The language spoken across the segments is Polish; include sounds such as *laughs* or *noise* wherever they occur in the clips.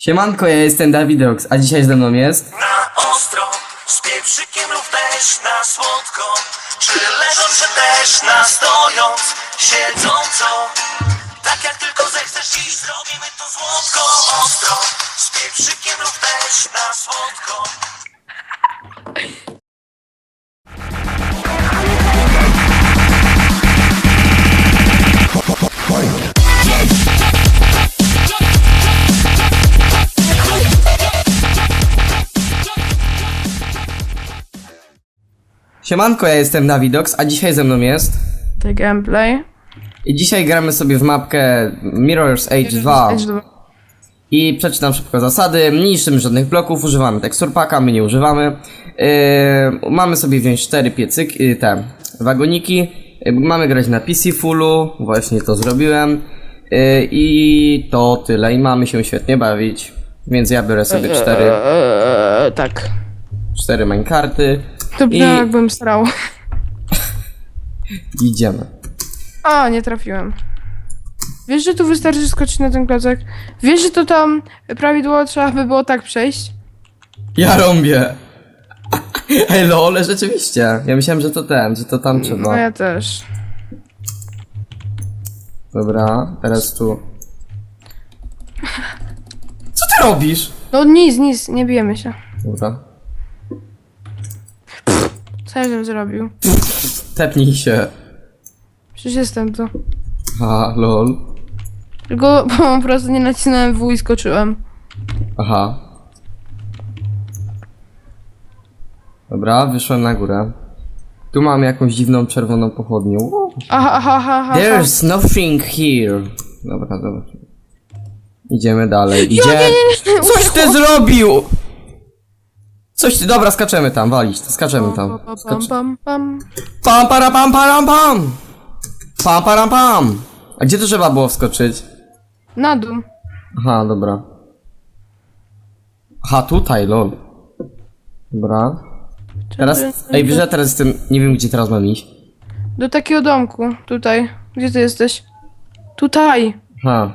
Siemanko, ja jestem Dawid Rox, a dzisiaj ze mną jest... na ostro Z pieprzykiem lub też na słodko. Czy leżąc, czy też na stojąc Siedząco. Tak jak tylko zechcesz dziś Zrobimy to słodko, ostro Z pieprzykiem lub też na słodko Siemanko, ja jestem Dawidox, a dzisiaj ze mną jest... The gameplay. I dzisiaj gramy sobie w mapkę Mirror's Edge 2. I przeczytam szybko zasady. Nie niszczymy żadnych bloków, używamy tekstur packa, my nie używamy. Yy, mamy sobie wziąć cztery piecyki, yy, te wagoniki. Yy, mamy grać na PC fullu, właśnie to zrobiłem. Yy, I to tyle. I mamy się świetnie bawić. Więc ja biorę sobie cztery, Eee, tak. cztery minecarty. To I- jakbym strał. *laughs* Idziemy. A, nie trafiłem. Wiesz, że tu wystarczy skoczyć na ten klocek? Wiesz, że to tam prawidłowo trzeba by było tak przejść? Ja rąbię! *laughs* Ej lol, rzeczywiście. Ja myślałem, że to ten, że to tam No trzeba. ja też. Dobra, teraz tu. Co ty robisz? No nic, nic, nie bijemy się. Dobra. Co ja żem zrobił? Tepnij się. Przecież jestem tu. Ha, lol. Tylko *laughs* po prostu nie nacisnąłem W i skoczyłem. Aha. Dobra, wyszłem na górę. Tu mam jakąś dziwną czerwoną pochodnię. Aha, aha, aha, aha. There's nothing here. Dobra, dobra. Idziemy dalej. Idzie. nie, nie, nie. Coś ty zrobił! Coś ty, dobra, skaczemy tam, walić, to skaczemy tam. Pam, Skacz... pam, pam. Pam, para, pam, param, pam! Pam, param, pam! A gdzie to trzeba było wskoczyć? Na dół. Aha, dobra. Aha, tutaj, lol. Dobra. Teraz, ej, wiesz, ja teraz jestem, nie wiem gdzie teraz mam iść. Do takiego domku. Tutaj. Gdzie ty jesteś? Tutaj. Aha.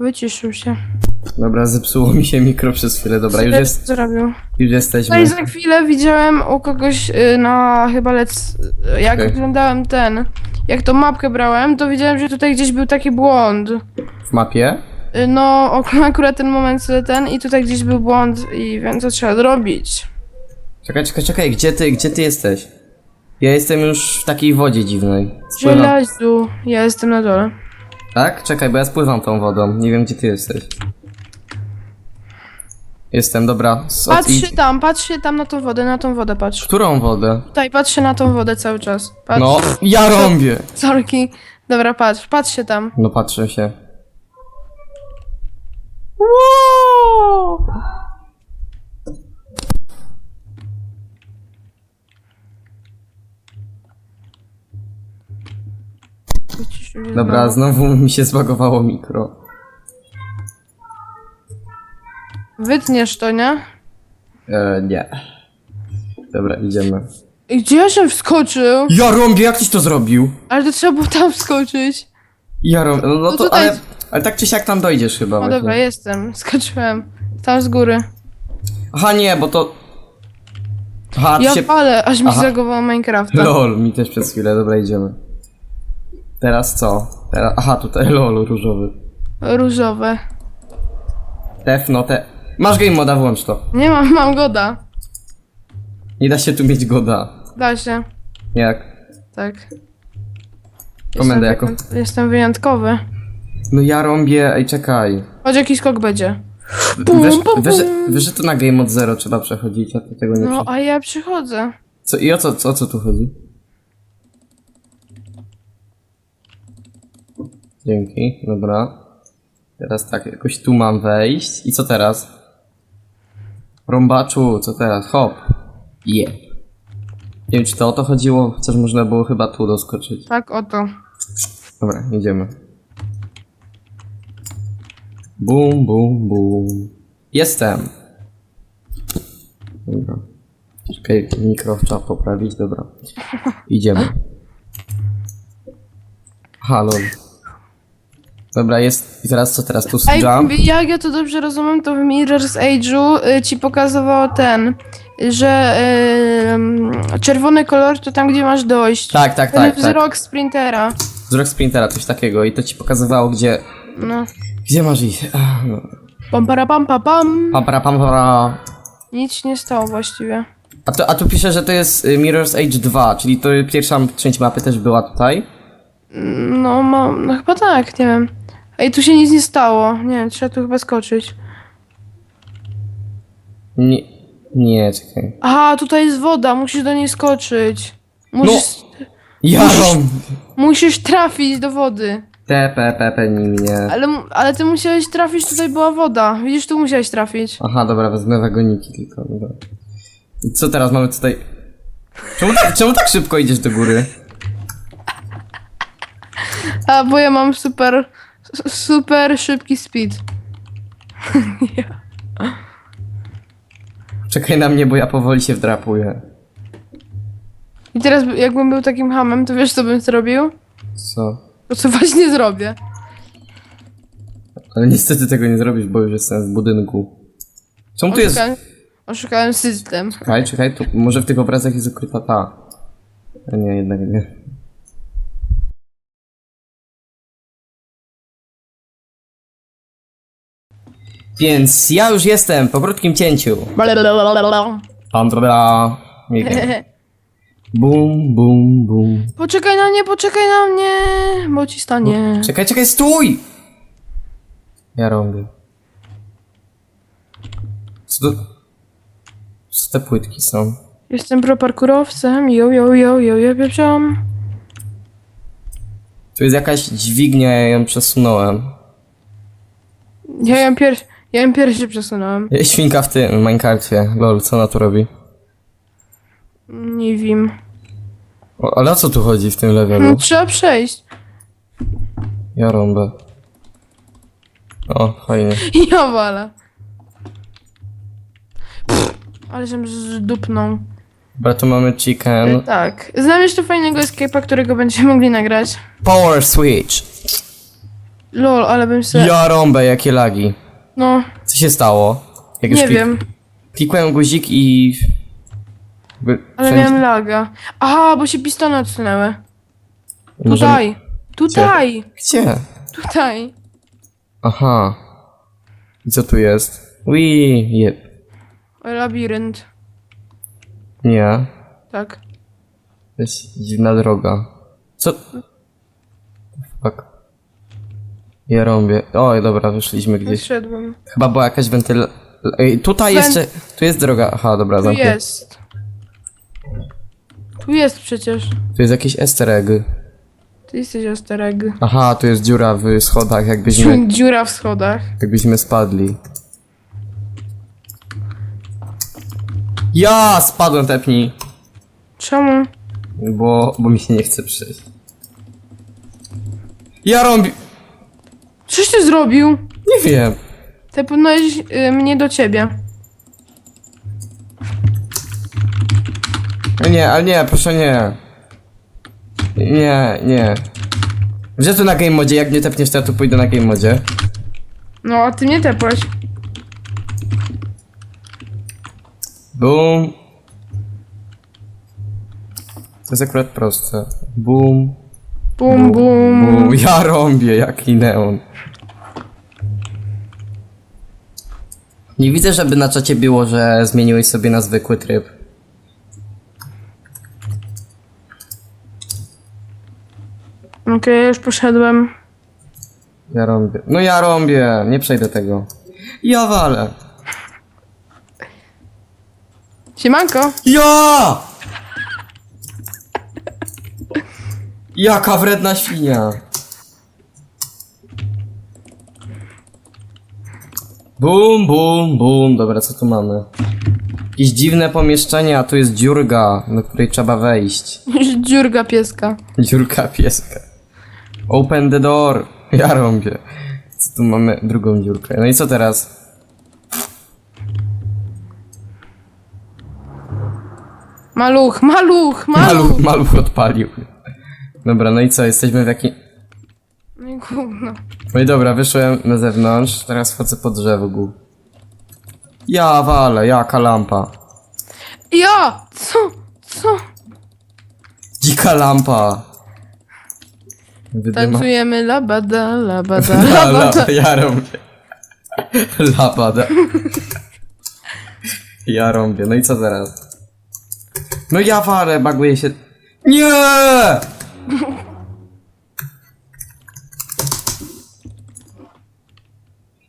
Wyciszył się. Dobra, zepsuło mi się mikro przez chwilę, dobra, już, jest, zrobił? już No i jesteśmy. za chwilę widziałem u kogoś y, na chyba lec... Jak Okej. oglądałem ten... Jak tą mapkę brałem, to widziałem, że tutaj gdzieś był taki błąd. W mapie? Y, No, ok- *laughs* akurat ten moment y, ten i tutaj gdzieś był błąd i wiem co trzeba zrobić. Czekaj, czekaj, czekaj, gdzie ty, gdzie ty jesteś? Ja jestem już w takiej wodzie dziwnej. Spływam. Żelazu, ja jestem na dole. Tak? Czekaj, bo ja spływam tą wodą. Nie wiem, gdzie ty jesteś. Jestem, dobra. Patrz idź- się tam, patrz się tam na tą wodę, na tą wodę patrz. Którą wodę? Tutaj, patrz się na tą wodę cały czas. Patrz. No, ja *laughs* rąbię! Sorki. Dobra, patrz, patrz się tam. No patrzę się. Wow! Dobra, znowu. znowu *laughs* mi się zbagowało mikro. Wytniesz to, nie? E, nie. Dobra, idziemy. I gdzie ja się wskoczył? Ja rąbię, jak tyś to zrobił? Ale to trzeba było tam wskoczyć. Ja rąbię, no, no No to, tutaj- ale, ale tak czy siak tam dojdziesz chyba No właśnie. dobra, jestem. Skoczyłem. Tam z góry. Aha, nie, bo to... Aha, ty Ja się... palę, aż mi Aha. zagowało Minecrafta. Lol, mi też przez chwilę, dobra, idziemy. Teraz co? Teraz... Aha, tutaj *laughs* lol, różowy. Różowe. Tef, no te... Masz game moda, włącz to. Nie mam, mam goda. Nie da się tu mieć goda. Da się. Jak? Tak. Komendę jako. wyjąt- Jestem wyjątkowy. No ja rąbię, ej czekaj. Chodź, jaki skok będzie. Wiesz, pum, wiesz, pum. wiesz, że to na game od zero trzeba przechodzić, a ty tego nie No, no, a ja przychodzę. co, I o co, o co tu chodzi? Dzięki, dobra. Teraz tak, jakoś tu mam wejść. I co teraz? Rąbaczu, co teraz? Hop. Je. Nie wiem, czy to o to chodziło, chociaż można było chyba tu doskoczyć. Tak oto. Dobra, idziemy. Bum, bum, bum. Jestem. Dobra. Czekaj, mikro trzeba poprawić, dobra. Idziemy. *laughs* Halo. Dobra, jest. I teraz co teraz? Tu Ej, jump? jak ja to dobrze rozumiem, to w Mirror's Age'u y, ci pokazywało ten, że y, czerwony kolor to tam, gdzie masz dojść. Tak, tak, Ten tak, tak. wzrok sprintera. Wzrok sprintera, coś takiego. I to ci pokazywało, gdzie. No. Gdzie masz iść? Ach, no. Pam, para, pam, pa, pam. Pam, para, pam, para. Nic się nie stało właściwie. A, to, a tu pisze, że to jest y, Mirror's Age 2, czyli to pierwsza część mapy też była tutaj. No, mam, no chyba tak, nie wiem. Ej, tu się nic nie stało. Nie trzeba tu chyba skoczyć. Nie, nie, czekaj. Aha, tutaj jest woda, musisz do niej skoczyć. Musisz, Jarom! musisz trafić do wody. Te, pe, pe, pe, ni mnie. Ale, mu- ale ty musiałeś trafić, tutaj była woda. Widzisz, tu musiałeś trafić. Aha, dobra, wezmę wagoniki tylko. Dobra. I co teraz mamy tutaj? Czemu tak, czemu tak szybko idziesz do góry? A, bo ja mam super, super szybki speed. *laughs* Czekaj na mnie, bo ja powoli się wdrapuję. I teraz jakbym był takim hamem, to wiesz co bym zrobił? Co? To co właśnie zrobię. Ale niestety tego nie zrobisz, bo już jestem w budynku. Czemu tu jest... Oszukałem, oszukałem system. Czekaj, czekaj, tu może w tych obrazach jest ukryta ta. A nie, jednak nie. Więc ja już jestem po krótkim cięciu. Dobra. Migam. *laughs* Bum, bum, bum. Poczekaj na mnie, poczekaj na mnie, bo ci stanie. Czekaj, czekaj, stój! Ja robię. Co to... Co te płytki są? Jestem pro parkurowcem, yo yo yo yo yo pieprzam. Tu jest jakaś dźwignia, ja ją przesunąłem. Ja ją pier... Ja ją pierwszy przesunąłem. *laughs* Świnka w tym, w Minecrafcie. Lol, co ona tu robi? Nie wiem. O, ale o co tu chodzi w tym levelu? No, trzeba przejść. Ja rąbę. O, fajnie. *laughs* Ja. Pff, Ale żem zdupnął. Dobra, tu mamy chicken. Tak. Znam jeszcze fajnego escape'a, którego będziemy mogli nagrać. Power switch. Lol, ale bym se... Ja rąbę, jakie lagi. No, Co się stało? Jak już nie klik- wiem. Klikłem guzik i... Jakby Ale wszędzie- miałem laga. Aha, bo się pistony odsunęły. Możemy- Tutaj. Tutaj. Gdzie? Tutaj. Aha. I co tu jest? Ui, jeb. Labirynt. Nie. Tak. To jest dziwna droga. Co? Fuck. Ja rąbię. Oj, dobra, wyszliśmy gdzieś. Wyszedłem. Chyba była jakaś wentyl... Ej, tutaj Wen- jeszcze... Tu jest droga. Aha, dobra, Tu zamknę. jest. Tu jest przecież. Tu jest jakiś easter egg. Ty jesteś ostereg. Aha, tu jest dziura w schodach, jakbyśmy, Dziura w schodach. jakbyśmy spadli. Ja spadłem, tepnij. Czemu? Bo, bo mi się nie chce przejść. Ja rąbi... Ty zrobił? Nie wiem. Tepnąłeś y, mnie do ciebie. Nie, ale nie, proszę nie. Nie, nie. Gdzie tu na game modzie? Jak nie tepniesz, to tu pójdę na game modzie. No, a ty mnie tepłeś. Boom. To jest akurat proste. Boom. Bum, bum. Boom. Ja rąbię, jaki neon. Nie widzę, żeby na czacie było, że zmieniłeś sobie na zwykły tryb. Okej, już poszedłem. Ja rąbię. No ja rąbię, nie przejdę tego. Ja walę. Siemanko. Ja! Jaka wredna świnia. Bum, bum, bum. Dobra, co tu mamy? Jakieś dziwne pomieszczenie, a tu jest dziurga, do której trzeba wejść. Dziurga pieska. Dziurka pieska. Open the door. Ja rąbię. Co tu mamy? Drugą dziurkę. No i co teraz? Maluch, maluch, maluch. Maluch, maluch odpalił. Dobra, no i co? Jesteśmy w jakim... Gówno. No i dobra, wyszłem na zewnątrz, teraz wchodzę po drzewo gór. Ja wale, jaka lampa. Ja! Co? Co? Dzika lampa. Wydyma... Tańcujemy labada, labada, *laughs* La, la, labada. ja robię. Labada. Ja robię, no i co teraz? No ja warę, baguję się. Nie!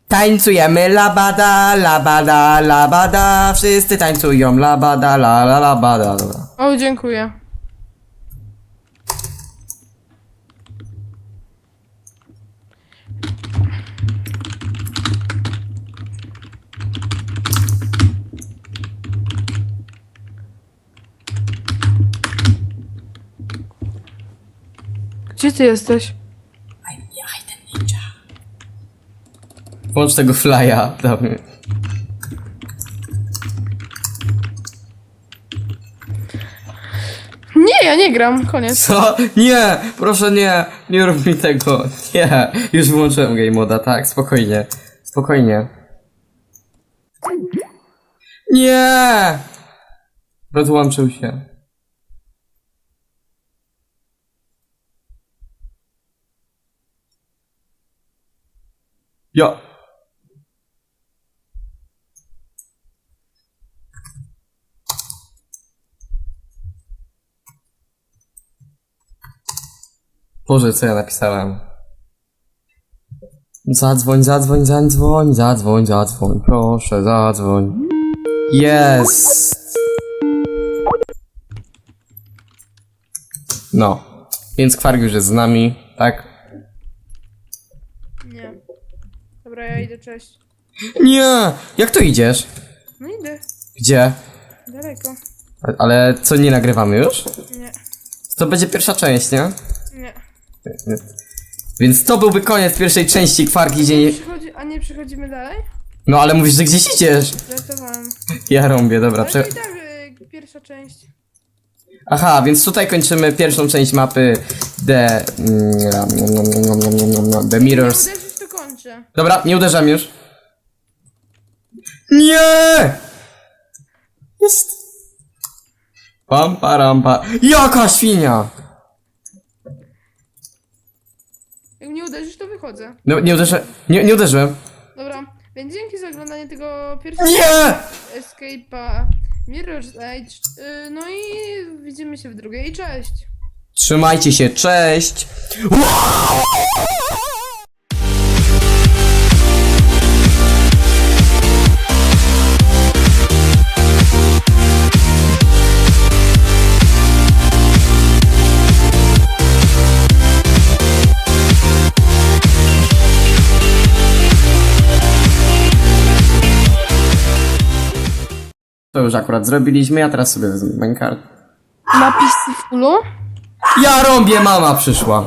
Tańcujemy labada, labada, labada, wszyscy tańcują labada, la la labada. O, dziękuję. Gdzie ty jesteś? Włącz tego flya, damy. Nie, ja nie gram, koniec. Co? Nie! Proszę nie! Nie rób mi tego! Nie! Już włączyłem game moda, tak? Spokojnie. Spokojnie. Nie! Rozłączył się. Ja. Boże, co ja napisałem? Zadzwoń, zadzwoń, zadzwoń, zadzwoń, zadzwoń, proszę, zadzwoń. Jest! No. Więc Kwarg już jest z nami, tak? Nie. Dobra, ja idę, cześć. Nie! Jak tu idziesz? No idę, Gdzie? daleko. A- Ale co, nie nagrywamy już? Nie, To będzie pierwsza część, nie? Więc to byłby koniec pierwszej części Kwark idzie... nie- Przychodzi, a nie przechodzimy dalej? No ale mówisz, że gdzieś idziesz! Żartowałem. Ja rąbię, dobra, Ale prze... i tak y, pierwsza część. Aha, więc tutaj kończymy pierwszą część mapy The... mm, The Mirrors. Nie uderzysz, to kończę. Dobra, nie uderzam już. Nie! Jest. Pam, param, pa. Jaka świnia! Jak mnie uderzysz, to wychodzę. No, nie uderzę... Nie, nie uderzyłem. Dobra, więc dzięki za oglądanie tego pierwszego Nie! Escape'a Mirror's Edge. Y, no i widzimy się w drugiej. Cześć! Trzymajcie się, cześć! Już akurat zrobiliśmy, ja teraz sobie wezmę bankart. Napis w fullu? Ja rąbię, mama przyszła.